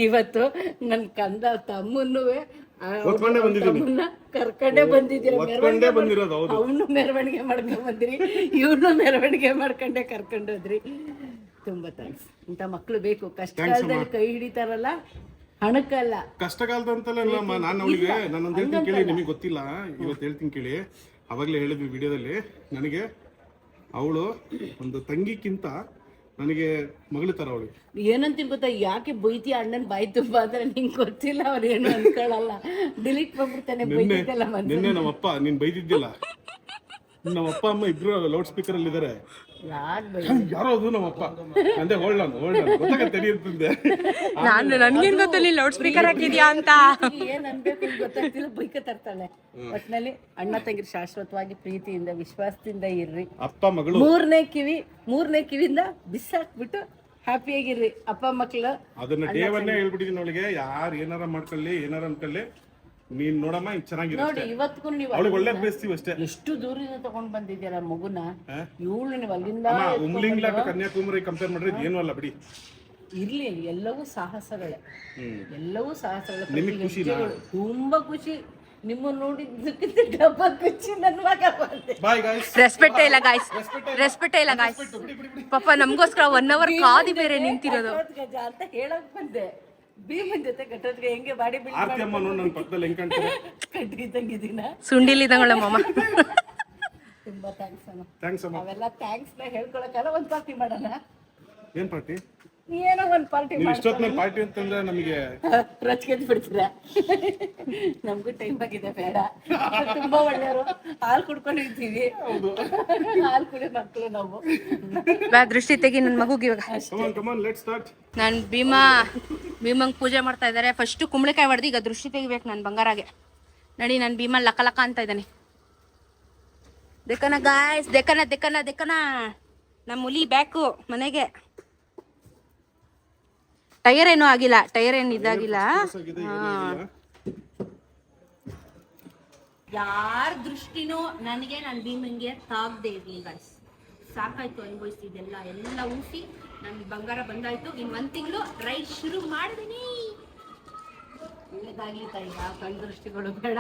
ಇವತ್ತು ನನ್ನ ಕಂದ ತಮ್ಮನ್ನು ಕರ್ಕೊಂಡೇ ಬಂದಿದ್ದೀರ? ಬಂದಿರೋದು, ಹೌದು. ಅವನು ಮೆರವಣಿಗೆ ಮಾಡ್ಕೊಂಡ್ ಬಂದ್ರಿ. ಇವನು ಮೆರವಣಿಗೆ ಮಾಡ್ಕೊಂಡೆ ಕರ್ಕೊಂಡೋದ್ರಿ ತುಂಬಾ ಥ್ಯಾಂಕ್ಸ್ ಇಂಥ ಮಕ್ಕಳು ಬೇಕು. ಕಷ್ಟ ಕಾಲದಲ್ಲಿ ಕೈ ಹಿಡಿತಾರಲ್ಲ? ಹಣಕ್ಕಲ್ಲ. ಕಷ್ಟ ಕಾಲದಂತಲ್ಲ ನಾನು ಅವಳಿಗೆ ನಾನೊಂದು ಹೇಳ್ತೀನಿ ಕೇಳಿ ನಿಮಗೆ ಗೊತ್ತಿಲ್ಲ. ಇವತ್ತು ಹೇಳ್ತೀನಿ ಕೇಳಿ. ಅವಾಗಲೇ ಹೇಳಿದ್ವಿ ವಿಡಿಯೋದಲ್ಲಿ. ನನಗೆ ಅವಳು ಒಂದು ತಂಗಿಕ್ಕಿಂತ ನನಗೆ ಮಗಳು ತರ ಅವಳು. ಏನಂತೀನಿ ಗೊತ್ತಾ? ಯಾಕೆ ಬೈತಿ ಅಣ್ಣನ್ ಬಾಯಿ ತುಂಬಾ ಅಂದ್ರೆ ನಿಂಗೆ ಗೊತ್ತಿಲ್ಲ ಅವ್ರು ಏನು ಅನ್ಕೊಳ್ಳಲ್ಲ ಡಿಲೀಟ್ ಮಾಡ್ಬಿಡ್ತಾನೆ ಬೈತಿದ್ದೆಲ್ಲ ನಿನ್ನೆ ನಮ್ಮಪ್ಪ ನೀನು ಬೈದಿದ್ದಿಲ್ಲ. ನಮ್ಮಪ್ಪ ಅಮ್ಮ ಇಬ್ರು ಲೌಡ್ ಸ್ಪೀಕರ್ ಅಲ್ಲಿ ಇದ್ದಾರೆ ಯಾರೋ ಅದು ನಮ್ಮಪ್ಪ ಅಂದೆ ಹೋಲ್ಡ್ ಆನ್ ಹೋಲ್ಡ್ ಆನ್ ಗೊತ್ತಾಗತ್ತೆ ಅಂತಂದೆ ನಾನು ನನ್ಗೇನ್ ಗೊತ್ತಿಲ್ಲ ಲೌಡ್ ಸ್ಪೀಕರ್ ಹಾಕಿದ್ಯಾ ಅಂತ. ಏನ್ ಅನ್ಬೇಕು ಅಂತ ಗೊತ್ತಾಗ್ತಿಲ್ಲ ಬೈಕ ತರ್ತಾಳೆ ಒಟ್ನಲ್ಲಿ ಅಣ್ಣ ತಂಗಿರ್ ಶಾಶ್ವತವಾಗಿ ಪ್ರೀತಿಯಿಂದ ವಿಶ್ವಾಸದಿಂದ ಇರ್ರಿ. ಅಪ್ಪ ಮಗಳು. ಮೂರನೇ ಕಿವಿ ಮೂರನೇ ಕಿವಿಯಿಂದ ಬಿಸಾಕ್ಬಿಟ್ಟು ಹ್ಯಾಪಿಯಾಗಿರ್ರಿ ಅಪ್ಪ ಮಕ್ಳು ಅದನ್ನ ಡೇವನ್ನೇ ಹೇಳ್ಬಿಟ್ಟಿದ್ದೀನಿ ಅವಳಿಗೆ. ಯಾರು ಏನಾರ ಮಾಡ್ಕೊಳ್ಳಿ ಏನಾರ ಅನ್ಕೊಳ್ಳಿ. ನೀನ್ ನೋಡಮ್ಮ ಈಗ ಚೆನ್ನಾಗಿರುತ್ತೆ. ನೋಡಿ ಇವತ್ತಿಗೂ ನೀವು ಅವಳಿಗೆ ಒಳ್ಳೆ ಬೇಸ್ತೀವಿ ಅಷ್ಟೇ ಎಷ್ಟು ದೂರದಿಂದ ತಗೊಂಡ್ ಬಂದಿದ್ಯಾರ ಮಗುನ? ಇವಳು ನೀವು ಅಲ್ಲಿಂದ ಅಮ್ಮ ಉಮ್ಲಿಂಗ್ಲ ಕನ್ಯಾಕುಮಾರಿ ಕಂಪೇರ್ ಮಾಡಿದ್ರೆ ಇದು ಏನೂ ಅಲ್ಲ ಬಿಡಿ. ಇರ್ಲಿ ಎಲ್ಲವೂ ಸಾಹಸಗಳೇ. ಎಲ್ಲವೂ ಸಾಹಸಗಳ. ನಿಮಗೆ ಪ್ರತಿ ಖುಷಿನಾ? ಹೆಜ್ಜೆಗಳು. ತುಂಬಾ ಖುಷಿ. ನಿಮ್ಮ ನೋಡಿದ್ದಕ್ಕಿಂತ ಡಬ್ಬ ಖುಷಿ ನನ್ನ ಮಗ ಬಂದೆ. ಬಾಯ್ ಗಾಯ್ಸ್ ರೆಸ್ಪೆಕ್ಟೇ ಇಲ್ಲ ಗಾಯ್ಸ್ ರೆಸ್ಪೆಕ್ಟೇ ಇಲ್ಲ. ಗಾಯ್ಸ್ ಪಾಪ ನಮಗೋಸ್ಕರ ಒನ್ ಅವರ್ ಕಾದಿ ಬೇರೆ ನಿಂತಿರೋದು. ಅಂತ ಹೇಳಕ್ ಬಂದೆ. ಭೀಮನ್ ಜೊತೆ ಕಟ್ಟೋದಕ್ಕೆ ಹೆಂಗೆ ಬಾಡಿ ಬಿಲ್ಡ್ ಆರ್ತಿ ಅಮ್ಮ ನೋಡಿ ನನ್ನ ಪಕ್ಕದಲ್ಲಿ ಹೆಂಗ್ ಕಾಣ್ತಾರೆ? ಕಟ್ಟಿ ತಂಗಿದ್ದೀನ ಸುಂಡಿಲಿದಂಗಳ ಮಾಮ. ತುಂಬಾ ಥ್ಯಾಂಕ್ಸ್ ಅಮ್ಮ. ಥ್ಯಾಂಕ್ಸ್ ಅಮ್ಮ. ಅವೆಲ್ಲ ಥ್ಯಾಂಕ್ಸ್ನ ಹೇಳ್ಕೊಳಕ್ಕಲ್ಲ ಒಂದ್ ಪಾರ್ಟಿ ಮಾಡೋಣ. ಏನ್ ಪಾರ್ಟಿ? ಏನೋ ಒಂದು ಪಾರ್ಟಿ ನೀವು ಇಷ್ಟೊತ್ತಿನಲ್ಲಿ ಪಾರ್ಟಿ ಅಂತಂದ್ರೆ ನಮಗೆ ರಚ್ಕೆದ್ ಬಿಡ್ತೀರ? ನಮಗೂ ಟೈಮ್ ಆಗಿದೆ ಬೇಡ. ತುಂಬಾ ಒಳ್ಳೆಯವರು. ಹಾಲು ಕುಡ್ಕೊಂಡಿರ್ತೀವಿ ಹಾಲು ಕುಡಿ ಮಕ್ಕಳು ನಾವು. ಬಾ ದೃಷ್ಟಿ ತೆಗಿ ನನ್ನ ಮಗುಗೆ ಇವಾಗ. ಕಮಾನ್ ಕಮಾನ್ ಲೆಟ್ ಸ್ಟಾರ್ಟ್ ನಾನು ಭೀಮಾ ಭೀಮಂಗ್ ಪೂಜೆ ಮಾಡ್ತಾ ಇದ್ದಾರೆ ಫಸ್ಟ್ ಕುಂಬಳಕಾಯಿ ಹೊಡೆದು ಈಗ ದೃಷ್ಟಿ ತೆಗಿಬೇಕು ನಾನು ಬಂಗಾರಾಗೆ. ನಡಿ ನಾನು ಭೀಮಾ ಲಕ ಲಕ ಅಂತ ಇದ್ದಾನೆ ದೆಕ್ಕನ ಗಾಯ್ಸ್ ದೆಕ್ಕನ ದೆಕ್ಕನ ದೆಕ್ಕನ ನಮ್ಮ ಹುಲಿ ಬ್ಯಾಕು ಮನೆಗೆ. ಟೈರ್ ಏನೂ ಆಗಿಲ್ಲ ಟೈರ್ ಏನು ಇದಾಗಿಲ್ಲ. ಯಾರ ದೃಷ್ಟಿನೂ ನನಗೆ ನನ್ನ ಭೀಮಂಗೆ ತಾಗದೆ ಇರಲಿ ಗಾಯ್ಸ್ ಸಾಕಾಯ್ತು ಅನುಭವಿಸಿದ್ದೆಲ್ಲ ಎಲ್ಲ ಊಸಿ ನನ್ ಬಂಗಾರ ಬಂದಾಯ್ತು. ಇನ್ ಒಂದ್ ತಿಂಗಳು ರೈಡ್ ಶುರು ಮಾಡಿದೀನಿ. ಒಳ್ಳೇದಾಗ್ಲಿ ತಾಯಿ ಆ ದೃಷ್ಟಿಗಳು ಬೇಡ.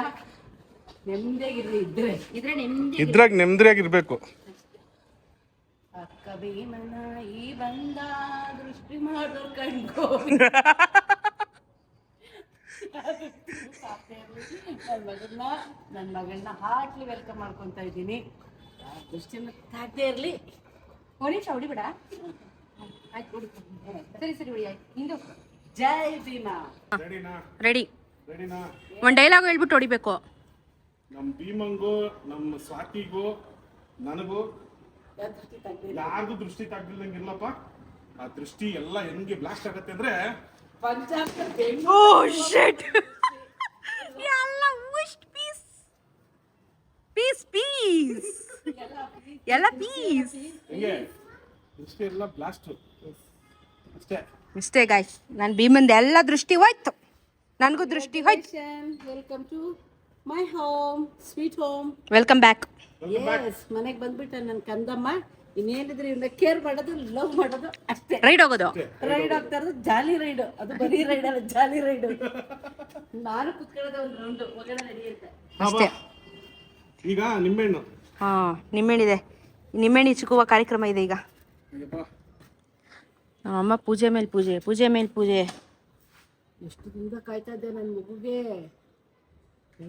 ನೆಮ್ಮದಿಯಾಗಿರ್ಲಿ ಇದ್ರೆ. ಇದ್ರೆ ನೆಮ್ಮದಿ ಇದ್ರಾಗ ನೆಮ್ಮದಿಯಾಗಿರ್ಬೇಕು ಈ ಬಂದ ದೃಷ್ಟಿ ಮಾಡೋ ಕಣ್ಕೋ ನನ್ನ ಮಗನ್ನ ನನ್ನ ಮಗಳನ್ನ ಹಾರ್ಟ್ಲಿ ವೆಲ್ಕಮ್ ಮಾಡ್ಕೊತಾ ಇದ್ದೀನಿ. ದೃಷ್ಟಿನ ತಾಗದೇ ಇರಲಿ. ಒಂದು ನಿಮಿಷ ಹೊಡಿಬೇಡ. ಆಯ್ತು ಹೊಡಿ. ಸರಿ ಸರಿ ಹೊಡಿ ಆಯ್ತು. ಇಂದು ಜೈ ಭೀಮಾ. ರೆಡಿ. ಒಂದು ಡೈಲಾಗ್ ಹೇಳ್ಬಿಟ್ಟು ಹೊಡಿಬೇಕು. ನಮ್ಮ ಭೀಮಂಗೂ ನಮ್ಮ ಸ್ವಾತಿಗೂ ನನಗೂ ಯಾರ್ದು ದೃಷ್ಟಿ ತಾಗ್ದಿಲ್ದಂಗಿಲ್ಲಪ್ಪ ಆ ದೃಷ್ಟಿ ಎಲ್ಲ ಹೆಂಗೆ ಬ್ಲಾಸ್ಟ್ ಆಗತ್ತೆ ಅಂದ್ರೆ ಪಂಚಾಕ್ಷರ ಓ ಶಿಟ್ ಎಲ್ಲ ಉಷ್ಟ್ ಪೀಸ್ ಪೀಸ್ ಪೀಸ್ ಎಲ್ಲ ಪೀಸ್ ಹೆಂಗೆ? ದೃಷ್ಟಿ ಎಲ್ಲ ಬ್ಲಾಸ್ಟ್ ಅಷ್ಟೇ. ಇಷ್ಟೇ ಗಾಯ್ಸ್ ನಾನು ಭೀಮಂದ ಎಲ್ಲ ದೃಷ್ಟಿ ಹೋಯ್ತು. ನನಗೂ ದೃಷ್ಟಿ ಹೋಯ್ತು. Welcome to my home sweet home welcome back yes ಮನೆಗೆ ಬಂದ್ಬಿಟ್ಟ ನನ್ನ ಕಂದಮ್ಮ. ಇನ್ನೇನಿದ್ರೆ ಇವನ್ನ ಕೇರ್ ಮಾಡೋದು ಲವ್ ಮಾಡೋದು ಅಷ್ಟೇ. ರೈಡ್ ಹೋಗೋದು. ರೈಡ್ ಆಗ್ತಾ ಇರೋದು ಜಾಲಿ ರೈಡ್ ಅದು ಬರೀ ರೈಡ್ ಅಲ್ಲ ಜಾಲಿ ರೈಡ್ ನಾನು ಕುತ್ಕೊಳ್ಳೋದು ಒಂದು ರೌಂಡ್ ಒಳಗಡೆ ನಡೆಯುತ್ತೆ. ಅಷ್ಟೇ. ಈಗ ನಿಂಬೆಹಣ್ಣು. ಹಾಂ ನಿಮ್ಮೆಣ್ಣಿದೆ ನಿಮ್ಮೆಣ್ಣು ಚಿಕ್ಕುವ ಕಾರ್ಯಕ್ರಮ ಇದೆ ಈಗ. ಅಮ್ಮ ನಮ್ಮಮ್ಮ ಪೂಜೆ ಮೇಲೆ ಪೂಜೆ ಪೂಜೆ ಮೇಲೆ ಪೂಜೆ. ಎಷ್ಟು ದಿನದ ಕಾಯ್ತಾ ಇದ್ದೆ ನನ್ನ ಮಗುಗೆ.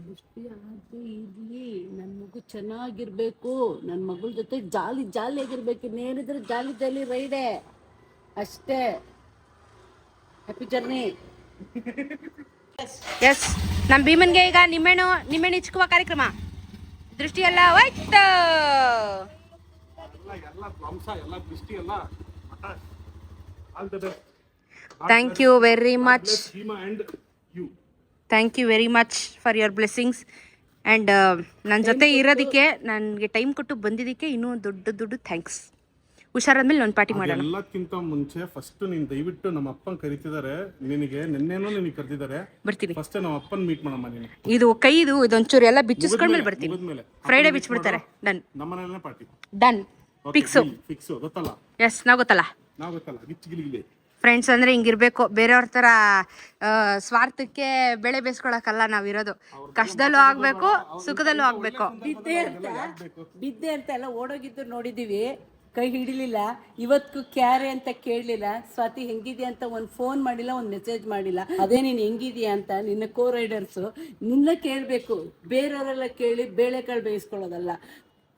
ದೃಷ್ಟಿ ಆಗದೆ ಇರಲಿ. ನನ್ನ ಮಗು ಚೆನ್ನಾಗಿರ್ಬೇಕು. ನನ್ನ ಮಗಳ ಜೊತೆ ಜಾಲಿ ಜಾಲಿ ಆಗಿರ್ಬೇಕು ಇನ್ನೇನಿದ್ರೆ ಜಾಲಿ ಜಾಲಿ ರೈಡೆ. ಅಷ್ಟೇ. ಹ್ಯಾಪಿ ಜರ್ನಿ ಎಸ್ ನಮ್ಮ ಭೀಮನ್ಗೆ ಈಗ ನಿಮ್ಮೆಣ್ಣು ನಿಮ್ಮೆಣ್ಣು ಇಚ್ಕುವ ಕಾರ್ಯಕ್ರಮ. ದೃಷ್ಟಿ ಎಲ್ಲ ಹೋಯ್ತು. ಎಲ್ಲ ಎಲ್ಲ ದೃಷ್ಟಿ ಎಲ್ಲ all the best thank you very much and thank you very much for your blessings and ನನ್ನ ಜೊತೆ ಇರೋದಕ್ಕೆ ನನಗೆ ಟೈಮ್ ಕೊಟ್ಟು ಬಂದಿದ್ದಕ್ಕೆ ಇನ್ನೂ ದೊಡ್ಡ ದೊಡ್ಡ ಥ್ಯಾಂಕ್ಸ್ ಹುಷಾರಾದ್ಮೇಲೆ ಒಂದು ಪಾರ್ಟಿ ಮಾಡೋಣ. ಎಲ್ಲಕ್ಕಿಂತ ಮುಂಚೆ ಫಸ್ಟ್ ನೀನು ದಯವಿಟ್ಟು ನಮ್ಮ ಅಪ್ಪನ ಕರಿತಿದ್ದಾರೆ ನಿನಗೆ ನಿನ್ನೆನೂ ನಿನಗೆ ಕರೆದಿದ್ದಾರೆ ಬರ್ತೀನಿ. ಫಸ್ಟ್ ನಮ್ಮ ಅಪ್ಪನ ಮೀಟ್ ಮಾಡೋಣ ನೀನು. ಇದು ಕೈ ಇದು ಇದೊಂಚೂರು ಎಲ್ಲ ಬಿಚ್ಚಿಸ್ಕೊಂಡ್ಮೇಲೆ ಬರ್ತೀನಿ. ಫ್ರೈಡೇ ಬಿಚ್ಚಿಬಿಡ್ತಾರೆ ಡನ್ ನಮ್ಮನೆಯಲ್ಲೇ ಪಾರ್ಟಿ ಡನ್ ಫಿಕ್ಸು ಫಿಕ್ಸ್ ಗೊತ್ತಲ್ಲ? ಎಸ್ ನಾವು ಗೊತ್ತಲ್ಲ. ನಾವು ಗೊತ್ತಲ್ಲ. ಗಿಚ್ಚಿ ಗಿಲಿಗಿಲಿ. ಫ್ರೆಂಡ್ಸ್ ಅಂದ್ರೆ ಹಿಂಗಿರ್ಬೇಕು. ಬೇರೆಯವ್ರ ಥರ ಆ, ಸ್ವಾರ್ಥಕ್ಕೆ ಬೆಳೆ ಬೇಯಿಸ್ಕೊಳಕ್ಕಲ್ಲ ನಾವಿರೋದು. ಕಷ್ಟದಲ್ಲೂ ಆಗಬೇಕು ಸುಖದಲ್ಲೂ ಆಗಬೇಕು. ಬಿದ್ದೆ ಅಂತ ಬಿದ್ದೆ ಅಂತ ಎಲ್ಲ ಓಡೋಗಿದ್ದು ನೋಡಿದೀವಿ. ಕೈ ಹಿಡಿಲಿಲ್ಲ. ಇವತ್ತು ಕ್ಯಾರೆ ಅಂತ ಕೇಳಲಿಲ್ಲ. ಸ್ವಾತಿ ಹೆಂಗಿದ್ಯಾ ಅಂತ ಒಂದು ಫೋನ್ ಮಾಡಿಲ್ಲ ಒಂದು ಮೆಸೇಜ್ ಮಾಡಿಲ್ಲ. ಅದೇ ನೀನು ಹೆಂಗಿದೀಯಾ ಅಂತ ನಿನ್ನ ಕೋ ರೈಡರ್ಸು ನಿನ್ನ ಕೇಳಬೇಕು. ಬೇರೆಯವರೆಲ್ಲ ಕೇಳಿ ಬೇಳೆಕಾಳು ಬೇಯಿಸ್ಕೊಳ್ಳೋದಲ್ಲ.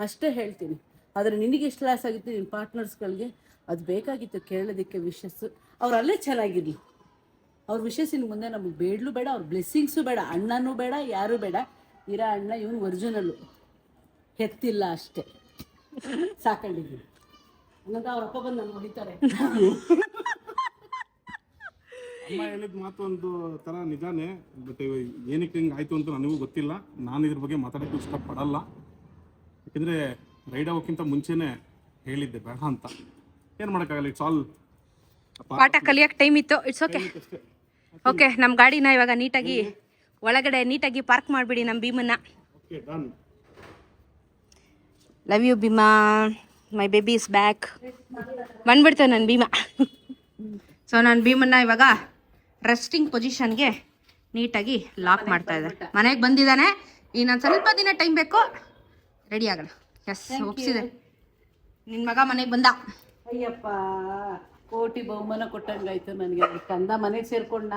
ಅಷ್ಟೇ ಹೇಳ್ತೀನಿ. ಆದರೆ ನಿನಗೆ ಎಷ್ಟು ಲಾಸ್ ಆಗಿತ್ತು ನಿನ್ನ ಪಾರ್ಟ್ನರ್ಸ್ಗಳಿಗೆ ಅದು ಬೇಕಾಗಿತ್ತು ಕೇಳೋದಕ್ಕೆ ವಿಶಸ್ಸು ಅವ್ರು ಅಲ್ಲೇ ಚೆನ್ನಾಗಿರಲಿ. ಅವ್ರ ವಿಶೇಷಿನ ಮುಂದೆ ನಮಗೆ ಬೇಡಲು ಬೇಡ, ಅವ್ರ ಬ್ಲೆಸ್ಸಿಂಗ್ಸು ಬೇಡ, ಅಣ್ಣನೂ ಬೇಡ, ಯಾರೂ ಬೇಡ. ಇರೋ ಅಣ್ಣ ಇವನು ಒರಿಜಿನಲ್ಲು ಹೆತ್ತಿಲ್ಲ ಅಷ್ಟೇ. ಸಾಕೊಂಡಿದ್ದೀನಿ. ಹಂಗಂತ ಅವ್ರ ಅಪ್ಪ ಬಂದು ನಾನು ಹೊಡಿತಾರೆ. ಅಮ್ಮ ಹೇಳಿದ ಮಾತು ಒಂದು ತರ ನಿಜಾನೇ ಬಟ್ ಏನಕ್ಕೆ ಹಿಂಗೆ ಆಯ್ತು ಅಂತ ನನಗೂ ಗೊತ್ತಿಲ್ಲ. ನಾನು ಇದ್ರ ಬಗ್ಗೆ ಮಾತಾಡೋಕ್ಕೆ ಇಷ್ಟಪಡಲ್ಲ. ಯಾಕೆಂದ್ರೆ ರೈಡ್ ಆಗೋಕ್ಕಿಂತ ಮುಂಚೆನೆ ಹೇಳಿದ್ದೆ, ಬೇಡ ಅಂತ. ಏನು ಮಾಡೋಕ್ಕಾಗಲ್ಲ ಇಟ್ಸ್ ಆಲ್ ಪಾಠ ಕಲಿಯಕ್ಕೆ ಟೈಮ್ ಇತ್ತು. ಇಟ್ಸ್ ಓಕೆ ಓಕೆ ನಮ್ಮ ಗಾಡಿನ ಇವಾಗ ನೀಟಾಗಿ ಒಳಗಡೆ ನೀಟಾಗಿ ಪಾರ್ಕ್ ಮಾಡಿಬಿಡಿ ನಮ್ಮ ಭೀಮನ್ನ. Okay done love you Bheema. My baby is back ಬಂದ್ಬಿಡ್ತೇವೆ ನನ್ನ ಭೀಮಾ. ಸೊ ನಾನು ಭೀಮನ್ನ ಇವಾಗ ರೆಸ್ಟಿಂಗ್ ಪೊಸಿಷನ್ಗೆ ನೀಟಾಗಿ ಲಾಕ್ ಮಾಡ್ತಾ ಇದೆ ಮನೆಗೆ ಬಂದಿದ್ದಾನೆ. ಇನ್ನೊಂದು ಸ್ವಲ್ಪ ದಿನ ಟೈಮ್ ಬೇಕು. ರೆಡಿ ಆಗೋಣ. ಎಸ್ ಒಪ್ಸಿದೆ. ನಿನ್ನ ಮಗ ಮನೆಗೆ ಬಂದ. ಅಯ್ಯಪ್ಪ. ಕೋಟಿ ಬಹುಮಾನ ಕೊಟ್ಟಂಗಾಯ್ತು ನನಗೆ. ಕಂದ ಮನೆಗೆ ಸೇರ್ಕೊಂಡ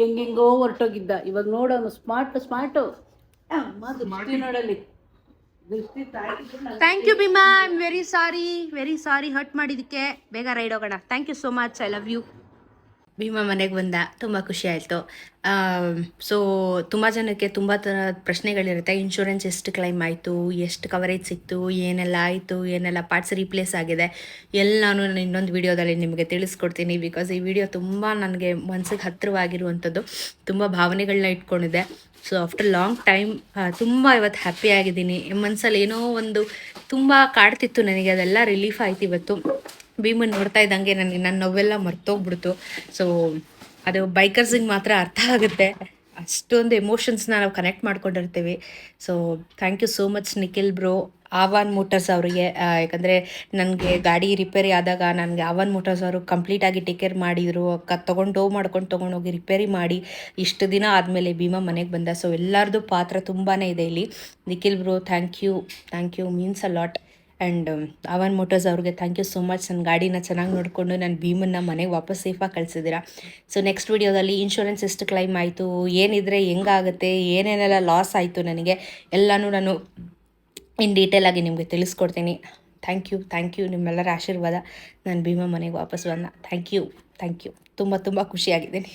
ಹೆಂಗೆಂಗೋ ಹೊರಟೋಗಿದ್ದ. ಇವಾಗ ನೋಡೋನು ಸ್ಮಾರ್ಟ್ ಸ್ಮಾರ್ಟು ಅಮ್ಮ ದೃಷ್ಟಿ ನೋಡಲಿ ದೃಷ್ಟಿ thank you Bheema. I am very sorry very sorry hurt ಮಾಡಿದ್ದಕ್ಕೆ ಬೇಗ ರೈಡ್ ಹೋಗೋಣ. Thank you so much I love you Bheema ಮನೆಗೆ ಬಂದ, ತುಂಬ ಖುಷಿ ಆಯಿತು. ಸೊ ತುಂಬ ಜನಕ್ಕೆ ತುಂಬ ಥರದ ಪ್ರಶ್ನೆಗಳಿರುತ್ತೆ. ಇನ್ಶೂರೆನ್ಸ್ ಎಷ್ಟು ಕ್ಲೈಮ್ ಆಯಿತು, ಎಷ್ಟು ಕವರೇಜ್ ಸಿಕ್ತು, ಏನೆಲ್ಲ ಆಯಿತು, ಏನೆಲ್ಲ ಪಾರ್ಟ್ಸ್ ರೀಪ್ಲೇಸ್ ಆಗಿದೆ. ಎಲ್ಲ ನಾನು ಇನ್ನೊಂದು ವಿಡಿಯೋದಲ್ಲಿ ನಿಮಗೆ ತಿಳಿಸ್ಕೊಡ್ತೀನಿ ಬಿಕಾಸ್ ಈ ವಿಡಿಯೋ ತುಂಬ ನನಗೆ ಮನಸ್ಸಿಗೆ ಹತ್ತಿರವಾಗಿರುವಂಥದ್ದು. ತುಂಬ ಭಾವನೆಗಳನ್ನ ಇಟ್ಕೊಂಡಿದೆ. ಸೊ ಆಫ್ಟರ್ ಲಾಂಗ್ ಟೈಮ್ ತುಂಬ ಇವತ್ತು ಹ್ಯಾಪಿ ಆಗಿದ್ದೀನಿ. ಮನಸ್ಸಲ್ಲಿ ಏನೋ ಒಂದು ತುಂಬ ಕಾಡ್ತಿತ್ತು ನನಗೆ, ಅದೆಲ್ಲ ರಿಲೀಫ್ ಆಯ್ತು ಇವತ್ತು. ಭೀಮನ್ ನೋಡ್ತಾ ಇದ್ದಂಗೆ ನನಗೆ ನನ್ನ ನೋವೆಲ್ಲ ಮರ್ತೋಗ್ಬಿಡ್ತು. ಸೊ ಅದು ಬೈಕರ್ಸಿಗೆ ಮಾತ್ರ ಅರ್ಥ ಆಗುತ್ತೆ. ಅಷ್ಟೊಂದು ಎಮೋಷನ್ಸ್ನ ನಾವು ಕನೆಕ್ಟ್ ಮಾಡ್ಕೊಂಡಿರ್ತೀವಿ. So thank you so much Nikhil bro Avan Motors ಅವರಿಗೆ ಯಾಕಂದರೆ ನನಗೆ ಗಾಡಿ ರಿಪೇರಿ ಆದಾಗ ನನಗೆ ಆವಾನ್ ಮೋಟರ್ಸ್ ಅವರು ಕಂಪ್ಲೀಟಾಗಿ ಟೇಕ್ ಕೇರ್ ಮಾಡಿದರು. ಕ ತೊಗೊಂಡು ಹೋಗಿ ಮಾಡ್ಕೊಂಡು ತೊಗೊಂಡೋಗಿ ರಿಪೇರಿ ಮಾಡಿ. ಇಷ್ಟು ದಿನ ಆದಮೇಲೆ ಭೀಮಾ ಮನೆಗೆ ಬಂದ. ಸೊ ಎಲ್ಲರದ್ದು ಪಾತ್ರ ತುಂಬಾ ಇದೆ ಇಲ್ಲಿ. Nikhil bro thank you thank you means a lot and Avan motors ಅವ್ರಿಗೆ ಥ್ಯಾಂಕ್ ಯು ಸೋ ಮಚ್ ನನ್ನ ಗಾಡಿನ ಚೆನ್ನಾಗಿ ನೋಡಿಕೊಂಡು ನನ್ನ ಭೀಮನ್ನ ಮನೆಗೆ ವಾಪಸ್ ಸೇಫಾಗಿ ಕಳಿಸಿದ್ದೀರಾ. ಸೊ ನೆಕ್ಸ್ಟ್ ವೀಡಿಯೋದಲ್ಲಿ ಇನ್ಶೂರೆನ್ಸ್ ಎಷ್ಟು ಕ್ಲೈಮ್ ಆಯಿತು, ಏನಿದ್ರೆ ಹೆಂಗಾಗುತ್ತೆ, ಏನೇನೆಲ್ಲ ಲಾಸ್ ಆಯಿತು ನನಗೆ, ಎಲ್ಲನೂ ನಾನು ಇನ್ ಡೀಟೇಲಾಗಿ ನಿಮಗೆ ತಿಳಿಸ್ಕೊಡ್ತೀನಿ. ಥ್ಯಾಂಕ್ ಯು ಥ್ಯಾಂಕ್ ಯು ನಿಮ್ಮೆಲ್ಲರ ಆಶೀರ್ವಾದ ನಾನು ಭೀಮ ಮನೆಗೆ ವಾಪಸ್ ಬಂದ. ಥ್ಯಾಂಕ್ ಯು ಥ್ಯಾಂಕ್ ಯು ತುಂಬ ತುಂಬ ಖುಷಿಯಾಗಿದ್ದೀನಿ